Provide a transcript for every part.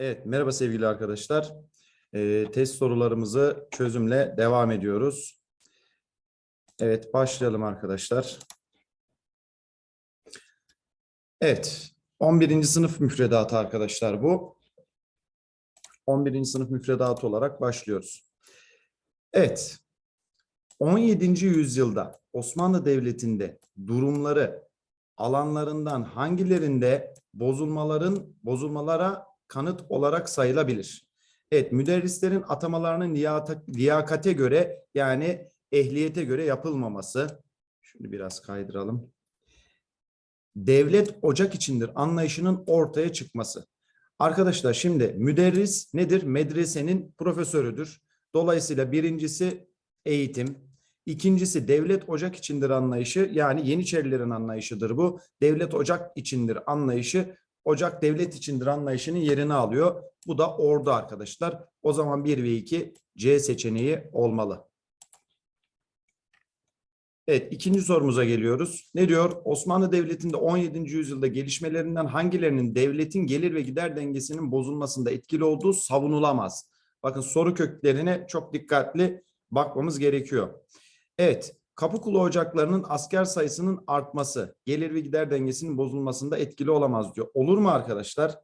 Evet, merhaba sevgili arkadaşlar. Ee, test sorularımızı çözümle devam ediyoruz. Evet, başlayalım arkadaşlar. Evet, 11. sınıf müfredatı arkadaşlar bu. 11. sınıf müfredatı olarak başlıyoruz. Evet, 17. yüzyılda Osmanlı Devleti'nde durumları alanlarından hangilerinde bozulmaların bozulmalara kanıt olarak sayılabilir? Evet, müderrislerin atamalarının liyakate göre yani ehliyete göre yapılmaması. Şunu biraz kaydıralım. Devlet ocak içindir anlayışının ortaya çıkması. Arkadaşlar şimdi müderris nedir? Medresenin profesörüdür. Dolayısıyla birincisi eğitim, İkincisi devlet ocak içindir anlayışı yani Yeniçerilerin anlayışıdır bu. Devlet ocak içindir anlayışı ocak devlet içindir anlayışının yerini alıyor. Bu da ordu arkadaşlar. O zaman 1 ve 2 C seçeneği olmalı. Evet ikinci sorumuza geliyoruz. Ne diyor? Osmanlı Devleti'nde 17. yüzyılda gelişmelerinden hangilerinin devletin gelir ve gider dengesinin bozulmasında etkili olduğu savunulamaz. Bakın soru köklerine çok dikkatli bakmamız gerekiyor. Evet, Kapıkulu ocaklarının asker sayısının artması, gelir ve gider dengesinin bozulmasında etkili olamaz diyor. Olur mu arkadaşlar?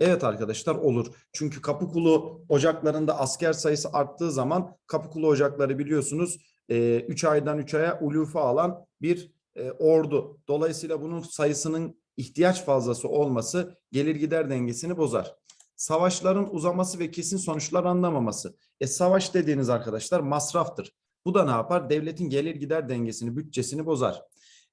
Evet arkadaşlar olur. Çünkü Kapıkulu ocaklarında asker sayısı arttığı zaman Kapıkulu ocakları biliyorsunuz 3 aydan 3 aya ulufe alan bir e, ordu. Dolayısıyla bunun sayısının ihtiyaç fazlası olması gelir gider dengesini bozar. Savaşların uzaması ve kesin sonuçlar anlamaması. E savaş dediğiniz arkadaşlar masraftır. Bu da ne yapar? Devletin gelir gider dengesini, bütçesini bozar.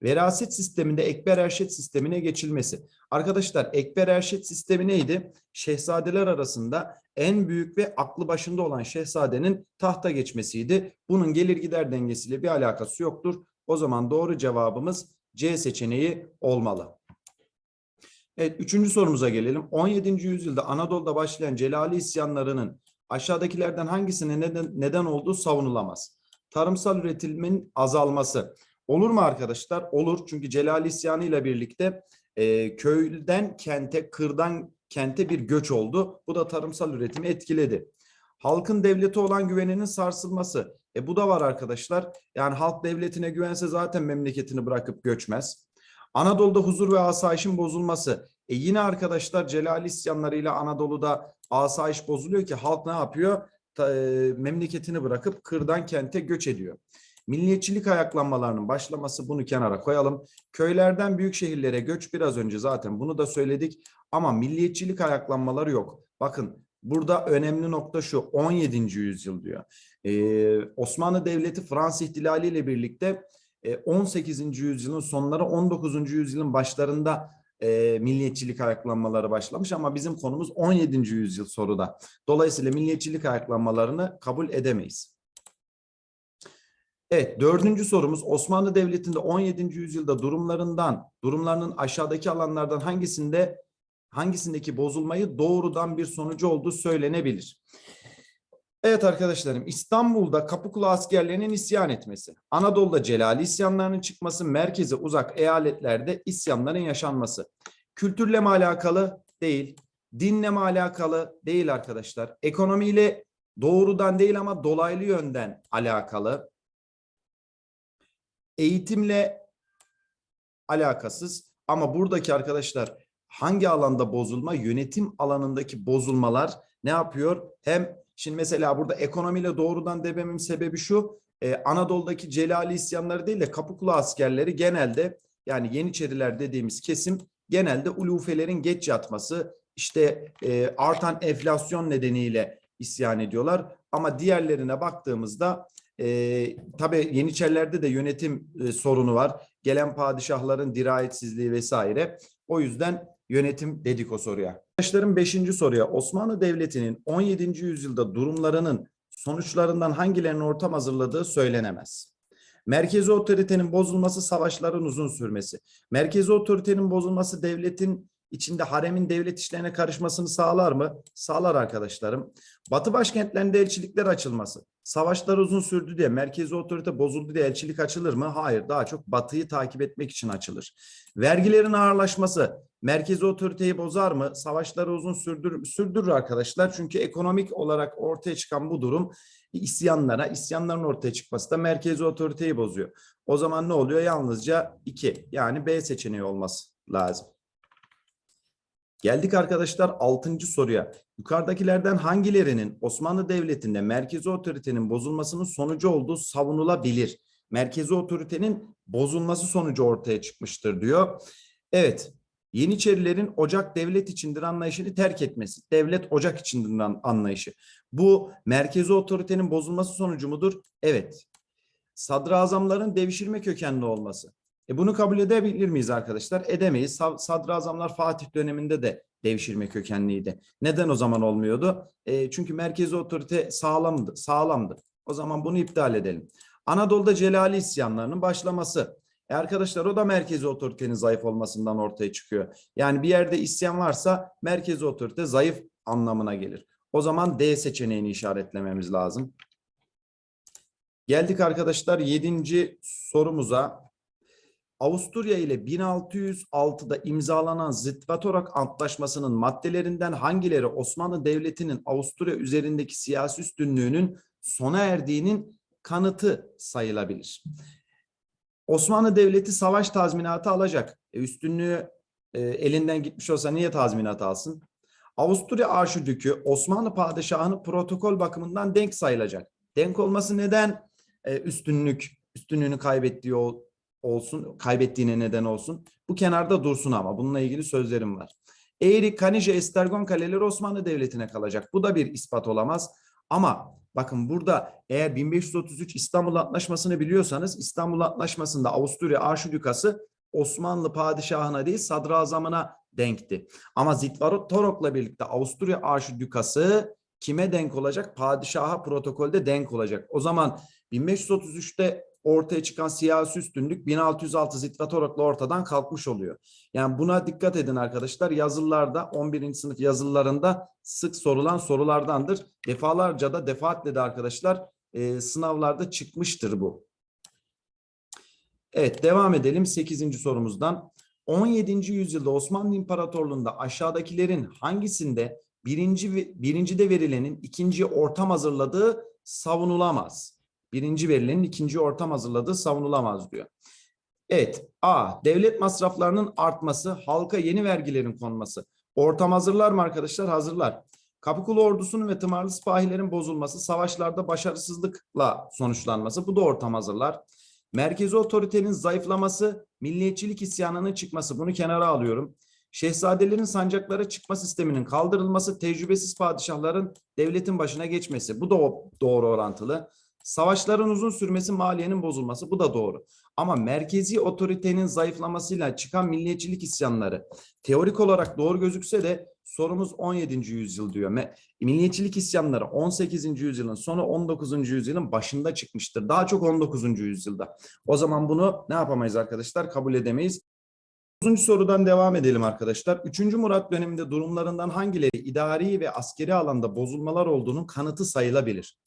Veraset sisteminde ekber erşet sistemine geçilmesi. Arkadaşlar ekber erşet sistemi neydi? Şehzadeler arasında en büyük ve aklı başında olan şehzadenin tahta geçmesiydi. Bunun gelir gider dengesiyle bir alakası yoktur. O zaman doğru cevabımız C seçeneği olmalı. Evet, üçüncü sorumuza gelelim. 17. yüzyılda Anadolu'da başlayan Celali isyanlarının aşağıdakilerden hangisine neden, neden olduğu savunulamaz tarımsal üretimin azalması. Olur mu arkadaşlar? Olur. Çünkü Celal İsyanı ile birlikte e, köyden kente, kırdan kente bir göç oldu. Bu da tarımsal üretimi etkiledi. Halkın devleti olan güveninin sarsılması. E bu da var arkadaşlar. Yani halk devletine güvense zaten memleketini bırakıp göçmez. Anadolu'da huzur ve asayişin bozulması. E yine arkadaşlar Celal isyanlarıyla Anadolu'da asayiş bozuluyor ki halk ne yapıyor? Ta, e, memleketini bırakıp kırdan kente göç ediyor. Milliyetçilik ayaklanmalarının başlaması bunu kenara koyalım. Köylerden büyük şehirlere göç biraz önce zaten bunu da söyledik ama milliyetçilik ayaklanmaları yok. Bakın burada önemli nokta şu 17. yüzyıl diyor. Ee, Osmanlı Devleti Fransız ihtilali ile birlikte e, 18. yüzyılın sonları 19. yüzyılın başlarında e, milliyetçilik ayaklanmaları başlamış ama bizim konumuz 17. yüzyıl soruda. Dolayısıyla milliyetçilik ayaklanmalarını kabul edemeyiz. Evet, dördüncü sorumuz Osmanlı Devleti'nde 17. yüzyılda durumlarından, durumlarının aşağıdaki alanlardan hangisinde hangisindeki bozulmayı doğrudan bir sonucu olduğu söylenebilir. Evet arkadaşlarım İstanbul'da Kapıkulu askerlerinin isyan etmesi, Anadolu'da Celali isyanlarının çıkması, merkeze uzak eyaletlerde isyanların yaşanması. Kültürle mi alakalı? Değil. Dinle mi alakalı? Değil arkadaşlar. Ekonomiyle doğrudan değil ama dolaylı yönden alakalı. Eğitimle alakasız ama buradaki arkadaşlar hangi alanda bozulma? Yönetim alanındaki bozulmalar ne yapıyor? Hem Şimdi mesela burada ekonomiyle doğrudan dememin sebebi şu. Ee, Anadolu'daki Celali isyanları değil de Kapıkulu askerleri genelde yani Yeniçeriler dediğimiz kesim genelde ulufelerin geç yatması işte e, artan enflasyon nedeniyle isyan ediyorlar. Ama diğerlerine baktığımızda e, tabii Yeniçerilerde de yönetim e, sorunu var. Gelen padişahların dirayetsizliği vesaire. O yüzden yönetim dedik o soruya. Arkadaşlarım 5. soruya Osmanlı Devleti'nin 17. yüzyılda durumlarının sonuçlarından hangilerinin ortam hazırladığı söylenemez. Merkezi otoritenin bozulması savaşların uzun sürmesi. Merkezi otoritenin bozulması devletin içinde haremin devlet işlerine karışmasını sağlar mı? Sağlar arkadaşlarım. Batı başkentlerinde elçilikler açılması. Savaşlar uzun sürdü diye merkezi otorite bozuldu diye elçilik açılır mı? Hayır. Daha çok batıyı takip etmek için açılır. Vergilerin ağırlaşması merkezi otoriteyi bozar mı? Savaşları uzun sürdür, sürdürür arkadaşlar. Çünkü ekonomik olarak ortaya çıkan bu durum isyanlara, isyanların ortaya çıkması da merkezi otoriteyi bozuyor. O zaman ne oluyor? Yalnızca 2 yani B seçeneği olması lazım. Geldik arkadaşlar 6. soruya. Yukarıdakilerden hangilerinin Osmanlı Devleti'nde merkezi otoritenin bozulmasının sonucu olduğu savunulabilir? Merkezi otoritenin bozulması sonucu ortaya çıkmıştır diyor. Evet, Yeniçerilerin ocak devlet içindir anlayışını terk etmesi. Devlet ocak içindir an- anlayışı. Bu merkezi otoritenin bozulması sonucu mudur? Evet. Sadrazamların devşirme kökenli olması. E bunu kabul edebilir miyiz arkadaşlar? Edemeyiz. Sa- Sadrazamlar Fatih döneminde de devşirme kökenliydi. Neden o zaman olmuyordu? E, çünkü merkezi otorite sağlamdı, sağlamdı. O zaman bunu iptal edelim. Anadolu'da Celali isyanlarının başlaması. E arkadaşlar o da merkezi otoritenin zayıf olmasından ortaya çıkıyor. Yani bir yerde isyan varsa merkezi otorite zayıf anlamına gelir. O zaman D seçeneğini işaretlememiz lazım. Geldik arkadaşlar 7. sorumuza. Avusturya ile 1606'da imzalanan Zıtvatorak Antlaşması'nın maddelerinden hangileri Osmanlı Devleti'nin Avusturya üzerindeki siyasi üstünlüğünün sona erdiğinin kanıtı sayılabilir? Osmanlı Devleti savaş tazminatı alacak. E, üstünlüğü e, elinden gitmiş olsa niye tazminat alsın? Avusturya Arşidükü Osmanlı Padişahı'nın protokol bakımından denk sayılacak. Denk olması neden e, üstünlük üstünlüğünü kaybettiği ol- olsun, kaybettiğine neden olsun. Bu kenarda dursun ama bununla ilgili sözlerim var. Eğri, Kanije, Estergon kaleleri Osmanlı Devleti'ne kalacak. Bu da bir ispat olamaz. Ama bakın burada eğer 1533 İstanbul Antlaşması'nı biliyorsanız İstanbul Antlaşması'nda Avusturya Arşidükası Osmanlı padişahına değil sadrazamına denkti. Ama Zitvatorok'la birlikte Avusturya Arşidükası kime denk olacak? Padişaha protokolde denk olacak. O zaman 1533'te ortaya çıkan siyasi üstünlük 1606 Zitvatorok'la ortadan kalkmış oluyor. Yani buna dikkat edin arkadaşlar. Yazılılarda 11. sınıf yazılılarında sık sorulan sorulardandır. Defalarca da defaatle de arkadaşlar e, sınavlarda çıkmıştır bu. Evet devam edelim 8. sorumuzdan. 17. yüzyılda Osmanlı İmparatorluğu'nda aşağıdakilerin hangisinde birinci, birincide verilenin ikinci ortam hazırladığı savunulamaz? Birinci verilenin ikinci ortam hazırladığı savunulamaz diyor. Evet. A. Devlet masraflarının artması, halka yeni vergilerin konması. Ortam hazırlar mı arkadaşlar? Hazırlar. Kapıkulu ordusunun ve tımarlı sipahilerin bozulması, savaşlarda başarısızlıkla sonuçlanması. Bu da ortam hazırlar. Merkezi otoritenin zayıflaması, milliyetçilik isyanının çıkması. Bunu kenara alıyorum. Şehzadelerin sancaklara çıkma sisteminin kaldırılması, tecrübesiz padişahların devletin başına geçmesi. Bu da doğru orantılı. Savaşların uzun sürmesi, maliyenin bozulması. Bu da doğru. Ama merkezi otoritenin zayıflamasıyla çıkan milliyetçilik isyanları teorik olarak doğru gözükse de sorumuz 17. yüzyıl diyor. Milliyetçilik isyanları 18. yüzyılın sonu 19. yüzyılın başında çıkmıştır. Daha çok 19. yüzyılda. O zaman bunu ne yapamayız arkadaşlar? Kabul edemeyiz. 9. sorudan devam edelim arkadaşlar. 3. Murat döneminde durumlarından hangileri idari ve askeri alanda bozulmalar olduğunun kanıtı sayılabilir?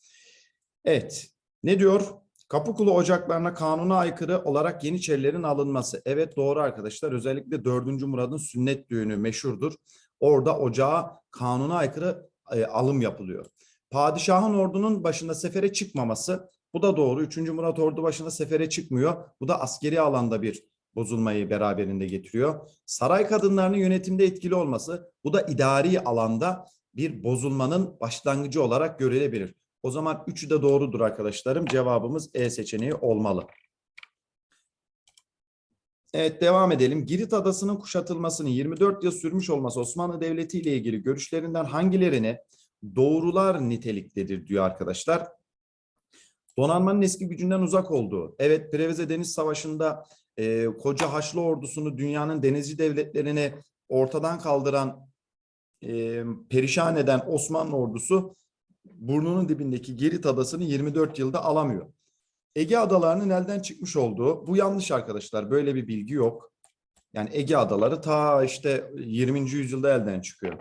Evet. Ne diyor? Kapıkulu ocaklarına kanuna aykırı olarak Yeniçerilerin alınması. Evet doğru arkadaşlar. Özellikle 4. Murad'ın sünnet düğünü meşhurdur. Orada ocağa kanuna aykırı e, alım yapılıyor. Padişahın ordunun başında sefere çıkmaması. Bu da doğru. 3. Murat ordu başına sefere çıkmıyor. Bu da askeri alanda bir bozulmayı beraberinde getiriyor. Saray kadınlarının yönetimde etkili olması. Bu da idari alanda bir bozulmanın başlangıcı olarak görülebilir. O zaman üçü de doğrudur arkadaşlarım. Cevabımız E seçeneği olmalı. Evet devam edelim. Girit Adası'nın kuşatılmasının 24 yıl sürmüş olması Osmanlı Devleti ile ilgili görüşlerinden hangilerini doğrular niteliktedir diyor arkadaşlar. Donanmanın eski gücünden uzak olduğu. Evet Preveze Deniz Savaşı'nda e, koca Haçlı ordusunu dünyanın denizci devletlerini ortadan kaldıran, e, perişan eden Osmanlı ordusu burnunun dibindeki Girit Adası'nı 24 yılda alamıyor. Ege adalarının elden çıkmış olduğu, bu yanlış arkadaşlar, böyle bir bilgi yok. Yani Ege adaları ta işte 20. yüzyılda elden çıkıyor.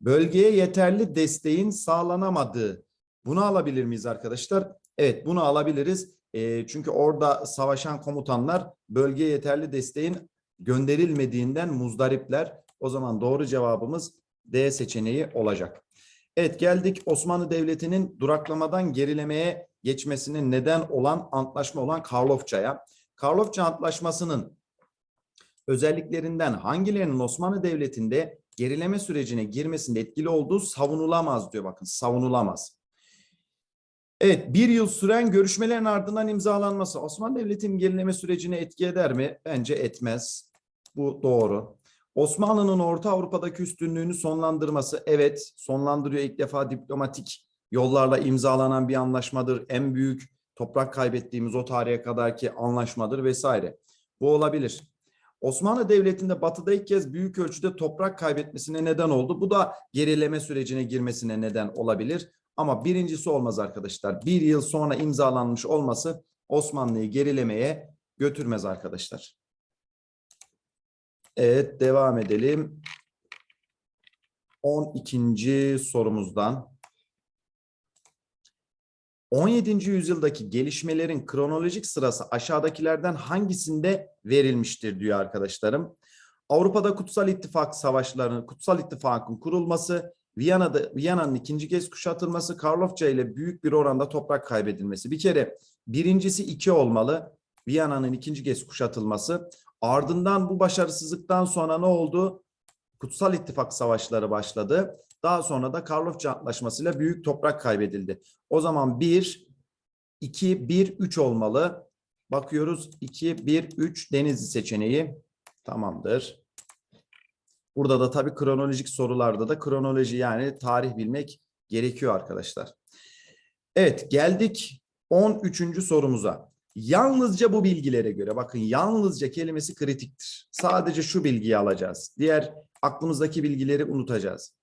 Bölgeye yeterli desteğin sağlanamadığı. Bunu alabilir miyiz arkadaşlar? Evet bunu alabiliriz. E, çünkü orada savaşan komutanlar bölgeye yeterli desteğin gönderilmediğinden muzdaripler. O zaman doğru cevabımız D seçeneği olacak. Evet geldik Osmanlı Devleti'nin duraklamadan gerilemeye geçmesine neden olan antlaşma olan Karlofça'ya. Karlofça Antlaşması'nın özelliklerinden hangilerinin Osmanlı Devleti'nde gerileme sürecine girmesinde etkili olduğu savunulamaz diyor bakın savunulamaz. Evet bir yıl süren görüşmelerin ardından imzalanması Osmanlı Devleti'nin gerileme sürecine etki eder mi? Bence etmez. Bu doğru. Osmanlı'nın Orta Avrupa'daki üstünlüğünü sonlandırması evet sonlandırıyor ilk defa diplomatik yollarla imzalanan bir anlaşmadır. En büyük toprak kaybettiğimiz o tarihe kadarki anlaşmadır vesaire. Bu olabilir. Osmanlı Devleti'nde batıda ilk kez büyük ölçüde toprak kaybetmesine neden oldu. Bu da gerileme sürecine girmesine neden olabilir. Ama birincisi olmaz arkadaşlar. Bir yıl sonra imzalanmış olması Osmanlı'yı gerilemeye götürmez arkadaşlar. Evet devam edelim. 12. sorumuzdan. 17. yüzyıldaki gelişmelerin kronolojik sırası aşağıdakilerden hangisinde verilmiştir diyor arkadaşlarım. Avrupa'da Kutsal İttifak savaşlarının, Kutsal İttifak'ın kurulması, Viyana'da Viyana'nın ikinci kez kuşatılması, Karlofça ile büyük bir oranda toprak kaybedilmesi. Bir kere birincisi iki olmalı. Viyana'nın ikinci kez kuşatılması. Ardından bu başarısızlıktan sonra ne oldu? Kutsal İttifak savaşları başladı. Daha sonra da Karlofça Antlaşması'yla büyük toprak kaybedildi. O zaman 1, 2, 1, 3 olmalı. Bakıyoruz 2, 1, 3 Denizli seçeneği. Tamamdır. Burada da tabii kronolojik sorularda da kronoloji yani tarih bilmek gerekiyor arkadaşlar. Evet geldik 13. sorumuza. Yalnızca bu bilgilere göre bakın yalnızca kelimesi kritiktir. Sadece şu bilgiyi alacağız. Diğer aklımızdaki bilgileri unutacağız.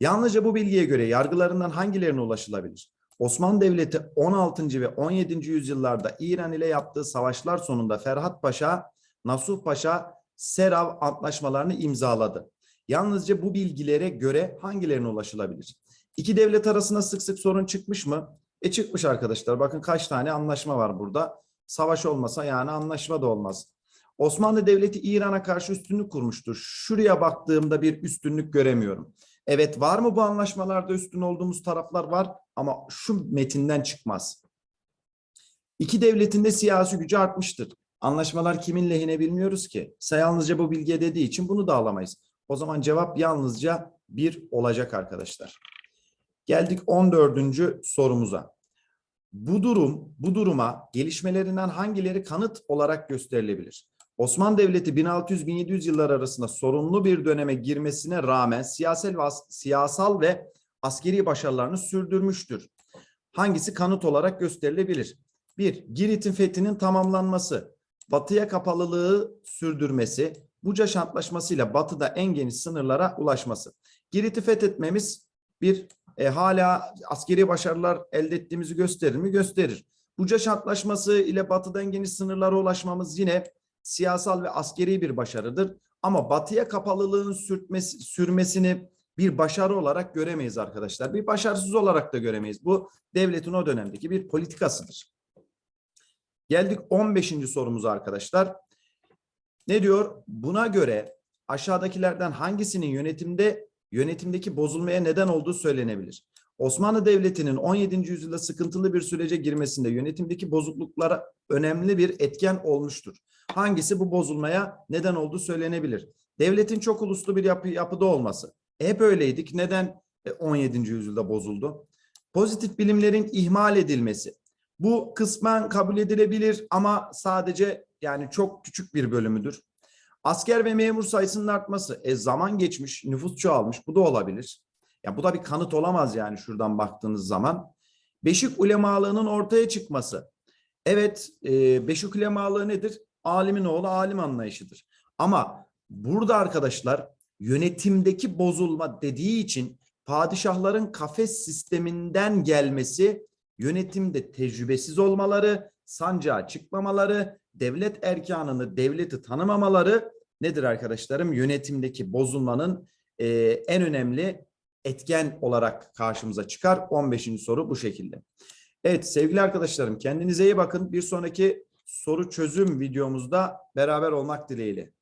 Yalnızca bu bilgiye göre yargılarından hangilerine ulaşılabilir? Osmanlı Devleti 16. ve 17. yüzyıllarda İran ile yaptığı savaşlar sonunda Ferhat Paşa, Nasuh Paşa, Serav antlaşmalarını imzaladı. Yalnızca bu bilgilere göre hangilerine ulaşılabilir? İki devlet arasında sık sık sorun çıkmış mı? E çıkmış arkadaşlar. Bakın kaç tane anlaşma var burada. Savaş olmasa yani anlaşma da olmaz. Osmanlı Devleti İran'a karşı üstünlük kurmuştur. Şuraya baktığımda bir üstünlük göremiyorum. Evet var mı bu anlaşmalarda üstün olduğumuz taraflar var ama şu metinden çıkmaz. İki devletin de siyasi gücü artmıştır. Anlaşmalar kimin lehine bilmiyoruz ki. Yalnızca bu bilgiye dediği için bunu da alamayız. O zaman cevap yalnızca bir olacak arkadaşlar. Geldik 14. sorumuza. Bu durum, bu duruma gelişmelerinden hangileri kanıt olarak gösterilebilir? Osmanlı Devleti 1600-1700 yıllar arasında sorunlu bir döneme girmesine rağmen siyasal ve, siyasal ve askeri başarılarını sürdürmüştür. Hangisi kanıt olarak gösterilebilir? Bir, Girit'in fethinin tamamlanması, batıya kapalılığı sürdürmesi, Bucaş Antlaşması batıda en geniş sınırlara ulaşması. Girit'i fethetmemiz bir e, hala askeri başarılar elde ettiğimizi gösterir mi? Gösterir. Bucaş Antlaşması ile batıda en geniş sınırlara ulaşmamız yine siyasal ve askeri bir başarıdır. Ama batıya kapalılığın sürtmesi, sürmesini bir başarı olarak göremeyiz arkadaşlar. Bir başarısız olarak da göremeyiz. Bu devletin o dönemdeki bir politikasıdır. Geldik 15. sorumuza arkadaşlar. Ne diyor? Buna göre aşağıdakilerden hangisinin yönetimde yönetimdeki bozulmaya neden olduğu söylenebilir? Osmanlı Devleti'nin 17. yüzyılda sıkıntılı bir sürece girmesinde yönetimdeki bozukluklara önemli bir etken olmuştur. Hangisi bu bozulmaya neden olduğu söylenebilir? Devletin çok uluslu bir yapı, yapıda olması. E, hep öyleydik. Neden 17. yüzyılda bozuldu? Pozitif bilimlerin ihmal edilmesi. Bu kısmen kabul edilebilir ama sadece yani çok küçük bir bölümüdür. Asker ve memur sayısının artması. E zaman geçmiş, nüfus çoğalmış. Bu da olabilir. Ya bu da bir kanıt olamaz yani şuradan baktığınız zaman. Beşik ulemalığının ortaya çıkması. Evet, e, beşik ulemalığı nedir? Alimin oğlu alim anlayışıdır. Ama burada arkadaşlar yönetimdeki bozulma dediği için padişahların kafes sisteminden gelmesi, yönetimde tecrübesiz olmaları, sancağa çıkmamaları, devlet erkanını, devleti tanımamaları nedir arkadaşlarım? Yönetimdeki bozulmanın e, en önemli etken olarak karşımıza çıkar. 15. soru bu şekilde. Evet sevgili arkadaşlarım kendinize iyi bakın. Bir sonraki soru çözüm videomuzda beraber olmak dileğiyle.